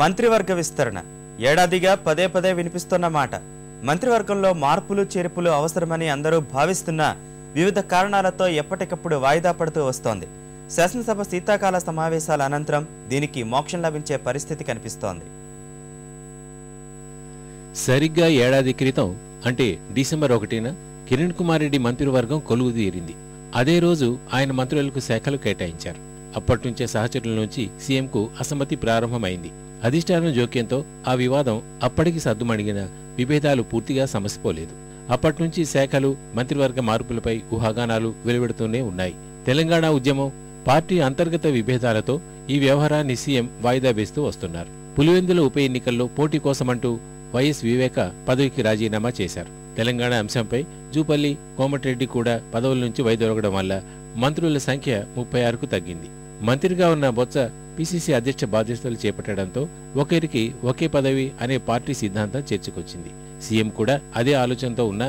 మంత్రివర్గ విస్తరణ. ఏడాదిగా పదే పదే వినిపిస్తున్న మాట. మంత్రివర్గంలో మార్పులు చేర్పులు అవసరమని అందరూ భావిస్తున్నా వివిధ కారణాలతో ఎప్పటికప్పుడు వాయిదా పడుతూ వస్తోంది. శాసనసభ శీతాకాల సమావేశాల అనంతరం దీనికి మోక్షం లభించే పరిస్థితి కనిపిస్తోంది. సరిగ్గా ఏడాది క్రితం అంటే డిసెంబర్ ఒకటిన కిరణ్ కుమార్ రెడ్డి మంత్రివర్గం కొలువు తీరింది అదే రోజు ఆయన మంత్రులకు శాఖలు కేటాయించారు. అప్పట్నుంచే సహచరుల నుంచి సీఎంకు అసమ్మతి ప్రారంభమైంది. అధిష్టానం జోక్యంతో ఆ వివాదం అప్పటికి సద్దుమణిగిన విభేదాలు పూర్తిగా సమసిపోలేదు. అప్పట్నుంచి శాఖలు మంత్రివర్గ మార్పులపై ఊహాగానాలు వెలువడుతూనే ఉన్నాయి. తెలంగాణ ఉద్యమం పార్టీ అంతర్గత విభేదాలతో ఈ వ్యవహారాన్ని సీఎం వాయిదా వేస్తూ వస్తున్నారు. పులివెందుల ఉప ఎన్నికల్లో పోటీ కోసమంటూ వైఎస్ వివేక పదవికి రాజీనామా చేశారు. తెలంగాణ అంశంపై జూపల్లి కోమటిరెడ్డి కూడా పదవుల నుంచి వైదొలగడం వల్ల మంత్రుల సంఖ్య ముప్పై ఆరుకు తగ్గింది. మంత్రిగా ఉన్న బొత్స పిసిసి అధ్యక్ష బాధ్యతలు చేపట్టడంతో ఒకరికి ఒకే పదవి అనే పార్టీ సిద్ధాంతం చేర్చుకొచ్చింది. సీఎం కూడా అదే ఆలోచనతో ఉన్న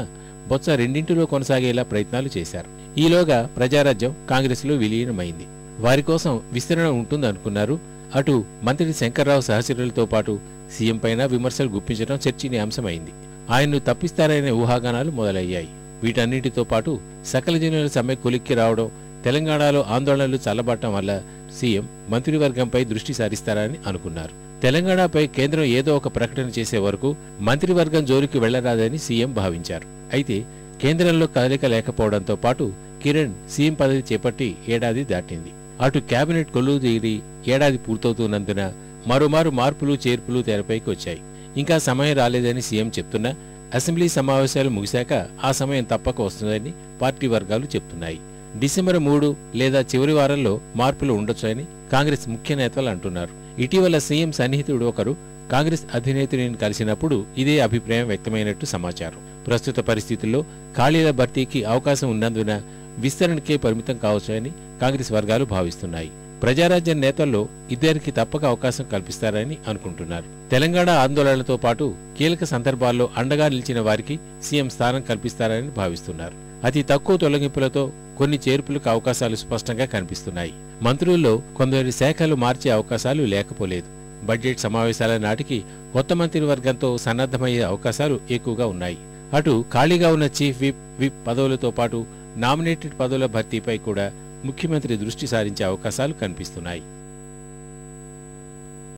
బొత్స రెండింటిలో కొనసాగేలా ప్రయత్నాలు చేశారు. ఈలోగా ప్రజారాజ్యం కాంగ్రెస్లో విలీనమైంది. వారి కోసం విస్తరణ ఉంటుందనుకున్నారు. అటు మంత్రి శంకర్రావు సహచరులతో పాటు సీఎం పైన విమర్శలు గుప్పించడం చర్చనీయాంశమైంది ఆయన్ను తప్పిస్తారనే ఊహాగానాలు మొదలయ్యాయి. వీటన్నిటితో పాటు సకల జనుల సమ్మె కొలిక్కి రావడం తెలంగాణలో ఆందోళనలు చల్లబడటం వల్ల సీఎం మంత్రివర్గంపై దృష్టి సారిస్తారని అనుకున్నారు. తెలంగాణపై కేంద్రం ఏదో ఒక ప్రకటన చేసే వరకు మంత్రివర్గం జోలికి వెళ్ళరాదని సీఎం భావించారు. అయితే కేంద్రంలో కదలిక లేకపోవడంతో పాటు కిరణ్ సీఎం పదవి చేపట్టి ఏడాది దాటింది. అటు కేబినెట్ కొల్లు తీరి ఏడాది పూర్తవుతున్నందున మరోమారు మార్పులు చేర్పులు తెరపైకి వచ్చాయి. ఇంకా సమయం రాలేదని సీఎం చెప్తున్నా అసెంబ్లీ సమావేశాలు ముగిశాక ఆ సమయం తప్పక వస్తుందని పార్టీ వర్గాలు చెప్తున్నాయి. డిసెంబర్ మూడు లేదా చివరి వారంలో మార్పులు ఉండొచ్చని కాంగ్రెస్ ముఖ్య నేతలు అంటున్నారు. ఇటీవల సీఎం సన్నిహితుడు ఒకరు కాంగ్రెస్ అధినేత్రిని కలిసినప్పుడు ఇదే అభిప్రాయం వ్యక్తమైనట్టు సమాచారం. ప్రస్తుత పరిస్థితుల్లో ఖాళీల భర్తీకి అవకాశం ఉన్నందున విస్తరణకే పరిమితం కావచ్చని కాంగ్రెస్ వర్గాలు భావిస్తున్నాయి. ప్రజారాజ్యం నేతల్లో ఇద్దరికి తప్పక అవకాశం కల్పిస్తారని అనుకుంటున్నారు. తెలంగాణ ఆందోళనలతో పాటు కీలక సందర్భాల్లో అండగా నిలిచిన వారికి సీఎం స్థానం కల్పిస్తారని భావిస్తున్నారు. అతి తక్కువ తొలగింపులతో కొన్ని చేర్పులకు అవకాశాలు స్పష్టంగా కనిపిస్తున్నాయి. మంత్రుల్లో కొందరి శాఖలు మార్చే అవకాశాలు లేకపోలేదు. బడ్జెట్ సమావేశాల నాటికి కొత్త మంత్రివర్గంతో సన్నద్ధమయ్యే అవకాశాలు ఎక్కువగా ఉన్నాయి. అటు ఖాళీగా ఉన్న చీఫ్ విప్ విప్ పదవులతో పాటు నామినేటెడ్ పదవుల భర్తీపై కూడా ముఖ్యమంత్రి దృష్టి సారించే అవకాశాలు కనిపిస్తున్నాయి.